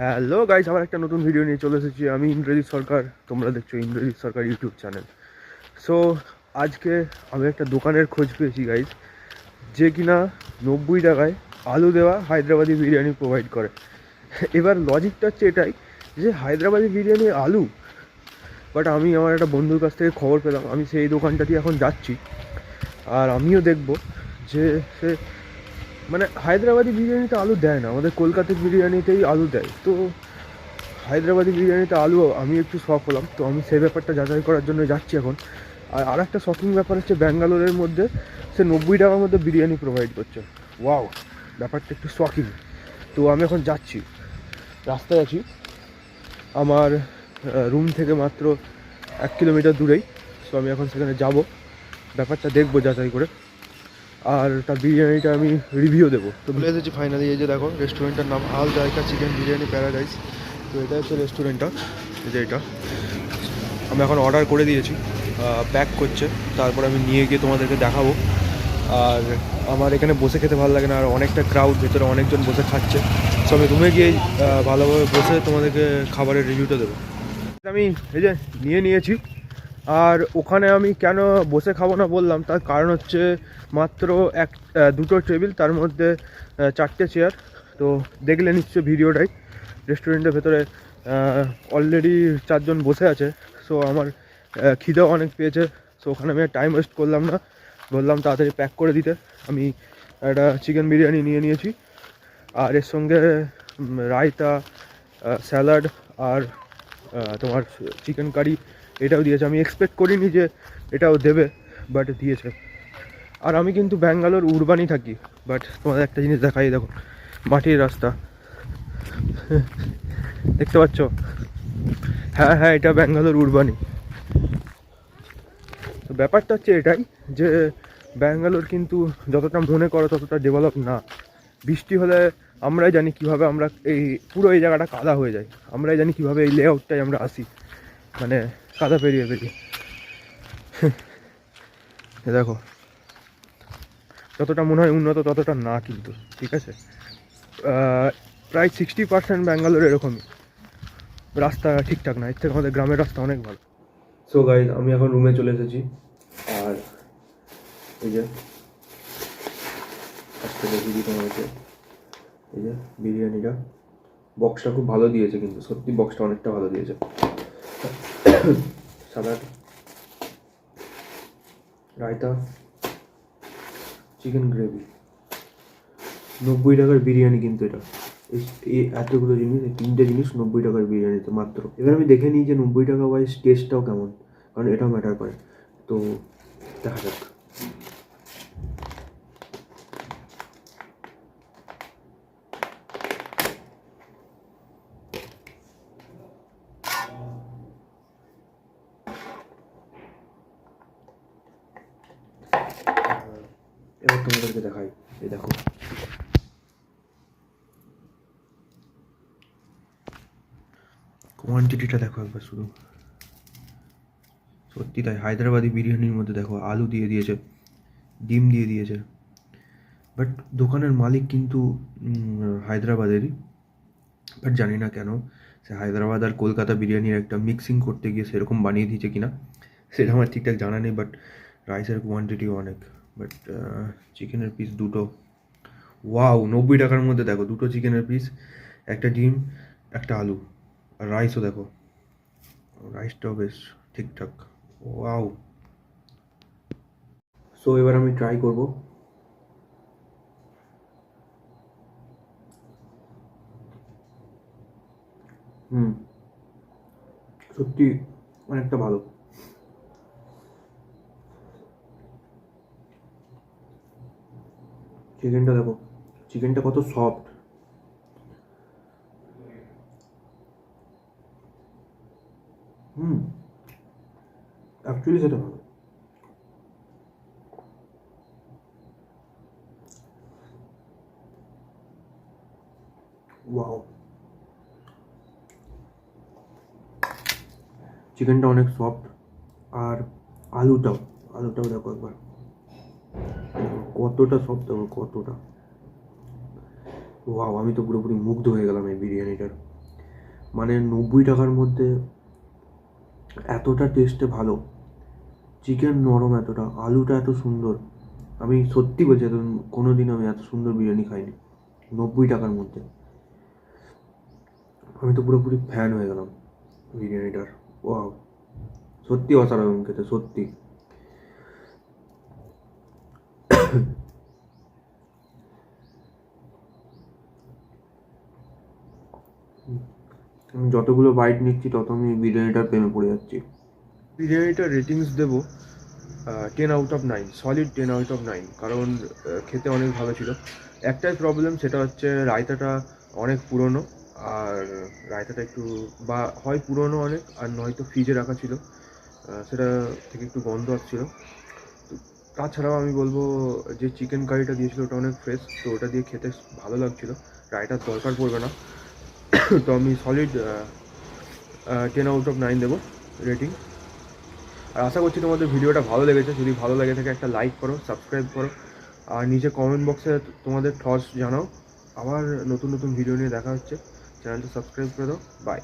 Hello guys আমার একটা নতুন ভিডিও নিয়ে চলে এসেছি। আমি ইন্দ্রজিৎ সরকার, তোমরা দেখছ Indrajit Sarkar YouTube channel so আজকে আমি একটা দোকানের খোঁজ পেয়েছি গাইজ যে কিনা নব্বই টাকায় আলু দেওয়া হায়দ্রাবাদি বিরিয়ানি প্রোভাইড করে। এবার লজিকটা হচ্ছে এটাই যে হায়দ্রাবাদি বিরিয়ানি আলু। বাট আমি আমার একটা বন্ধুর কাছ থেকে খবর পেলাম, আমি সেই দোকানটাতে এখন যাচ্ছি। আর আমিও দেখব যে সে মানে হায়দ্রাবাদি বিরিয়ানিতে আলু দেয় না, আমাদের কলকাতার বিরিয়ানিতেই আলু দেয়। তো হায়দ্রাবাদি বিরিয়ানিতে আলু, আমি একটু শখ হলাম। তো আমি সেই ব্যাপারটা যাচাই করার জন্য যাচ্ছি এখন। আর আর একটা শকিং ব্যাপার হচ্ছে ব্যাঙ্গালোরের মধ্যে সে নব্বই টাকার মধ্যে বিরিয়ানি প্রোভাইড করছে। ওয়াও ব্যাপারটা একটু শকিং তো আমি এখন যাচ্ছি। রাস্তায় আছি। আমার রুম থেকে মাত্র এক কিলোমিটার দূরেই। সো আমি এখন সেখানে যাব। ব্যাপারটা দেখব যাচাই করে। আর তার বিরিয়ানিটা আমি রিভিউ দেবো। তো বলে এসেছি ফাইনালি এই যে দেখো রেস্টুরেন্টের নাম আল জায়কা চিকেন বিরিয়ানি প্যারাডাইস তো এটা হচ্ছে রেস্টুরেন্টটা এই যে এটা। আমি এখন অর্ডার করে দিয়েছি প্যাক করছে। তারপর আমি নিয়ে গিয়ে তোমাদেরকে দেখাবো। আর আমার এখানে বসে খেতে ভালো লাগে না, আর অনেকটা ক্রাউড ভেতরে অনেকজন বসে খাচ্ছে। সো আমি রুমে গিয়ে ভালোভাবে বসে তোমাদেরকে খাবারের রিভিউটা দেবো। আমি এই যে নিয়ে নিয়েছি। আর ওখানে আমি কেন বসে খাব না বললাম, তার কারণ হচ্ছে মাত্র এক দুটো টেবিল, তার মধ্যে চারটে চেয়ার তো দেখলে নিশ্চয় ভিডিওটাই। রেস্টুরেন্টের ভেতরে অলরেডি চারজন বসে আছে। সো আমার খিদেও অনেক পেয়েছে। সো ওখানে আমি টাইম ওয়েস্ট করলাম না। বললাম তাড়াতাড়ি প্যাক করে দিতে। আমি একটা চিকেন বিরিয়ানি নিয়ে নিয়েছি। আর এর সঙ্গে রায়তা স্যালাড আর তোমার চিকেন কারি এটাও দিয়েছে। আমি এক্সপেক্ট করিনি যে এটাও দেবে বাট দিয়েছে। আর আমি কিন্তু ব্যাঙ্গালোর উরবানই থাকি বাট তোমাদের একটা জিনিস দেখাই, দেখো, মাটির রাস্তা। দেখতে পাচ্ছ? হ্যাঁ হ্যাঁ এটা ব্যাঙ্গালোর উরবানি। তো ব্যাপারটা হচ্ছে এটাই যে ব্যাঙ্গালোর কিন্তু যতটা মনে করো, ততটা ডেভেলপ না। বৃষ্টি হলে আমরাই জানি কীভাবে আমরা এই পুরো এই জায়গাটা কাদা হয়ে যায়। আমরাই জানি কীভাবে এই লেআউটটাই আমরা আসি। মানে কাদা পেরিয়ে পেরিয়ে। দেখো। যতটা মনে হয় উন্নত, ততটা না কিন্তু, ঠিক আছে? প্রায় সিক্সটি পার্সেন্ট ব্যাঙ্গালোর এরকমই। রাস্তা ঠিকঠাক না, এর থেকে আমাদের গ্রামের রাস্তা অনেক ভালো। সো গাইজ আমি এখন রুমে চলে এসেছি। আর এই যে, আজকে দেখিয়ে দিই এই যে বিরিয়ানিটা। বক্সটা খুব ভালো দিয়েছে কিন্তু, সত্যি বক্সটা অনেকটা ভালো দিয়েছে। সালাড রায়তা চিকেন গ্রেভি নব্বই টাকার বিরিয়ানি কিন্তু এটা। এই- এতগুলো জিনিস তিনটে জিনিস নব্বই টাকার বিরিয়ানিতে মাত্র। এবার আমি দেখে নিই যে নব্বই টাকা ওয়াইজ টেস্টটাও কেমন, কারণ এটাও ম্যাটার করে। তো দেখা যাক এবার তোমাদেরকে দেখাই। এই দেখো। কোয়ান্টিটিটা দেখো একবার শুধু। সত্যি তাই, হায়দ্রাবাদি বিরিয়ানির মধ্যে দেখো, আলু দিয়ে দিয়েছে, ডিম দিয়ে দিয়েছে। বাট দোকানের মালিক কিন্তু হায়দ্রাবাদেরই। বাট জানি না কেন, সে হায়দ্রাবাদ আর কলকাতা বিরিয়ানির একটা মিক্সিং করতে গিয়ে সেরকম বানিয়ে দিয়েছে কিনা, সেটা আমার ঠিকঠাক জানা নেই বাট রাইসের কোয়ান্টিটিও অনেক। বাট চিকেনের পিস দুটো। ওয়াও নব্বই টাকার মধ্যে দেখো, দুটো চিকেনের পিস একটা ডিম, একটা আলু। আর রাইসও দেখো। রাইসটাও বেশ ঠিকঠাক। ওয়াও সো এবার আমি ট্রাই করব। হুম। সত্যি অনেকটা ভালো। চিকেনটা দেখো। চিকেনটা কত সফট হুম অ্যাকচুয়ালি সেটা ভালো। ওয়াও চিকেনটা অনেক সফট আর আলুটাও আলুটাও দেখো একবার। কতটা দেখো কতটা। ওয়াও, আমি তো পুরোপুরি মুগ্ধ হয়ে গেলাম এই বিরিয়ানিটার। মানে নব্বই টাকার মধ্যে এতটা টেস্টে ভালো। চিকেন নরম এতটা, আলুটা এত সুন্দর। আমি সত্যি বলছি এত কোনো দিন আমি এত সুন্দর বিরিয়ানি খাইনি। নব্বই টাকার মধ্যে। আমি তো পুরোপুরি ফ্যান হয়ে গেলাম বিরিয়ানিটার। ও সত্যি অসাধারণ খেতে, সত্যি। আমি যতগুলো বাইট নিচ্ছি, তত আমি বিরিয়ানিটার প্রেমে পড়ে যাচ্ছি। বিরিয়ানিটার রেটিংস দেবো ten out of nine solid ten out of nine কারণ খেতে অনেক ভালো ছিল। একটাই প্রবলেম সেটা হচ্ছে রায়তাটা অনেক পুরনো, আর রায়তাটা একটু, বা হয় পুরনো অনেক, আর নয়তো ফ্রিজে রাখা ছিল সেটা থেকে একটু গন্ধ আসছিল। তাছাড়াও আমি বলব, যে চিকেন কারিটা দিয়েছিল ওটা অনেক ফ্রেশ তো ওটা দিয়ে খেতে ভালো লাগছিল। রায়তার দরকার পড়বে না। তো আমি solid ten out of nine দেবো রেটিং আর আশা করছি তোমাদের ভিডিওটা ভালো লেগেছে। যদি ভালো লাগে থাকে একটা লাইক করো সাবস্ক্রাইব করো। আর নিচে কমেন্ট বক্সে তোমাদের থটস জানাও। আবার নতুন নতুন ভিডিও নিয়ে দেখা হচ্ছে। চ্যানেলটা সাবস্ক্রাইব করে দাও। বাই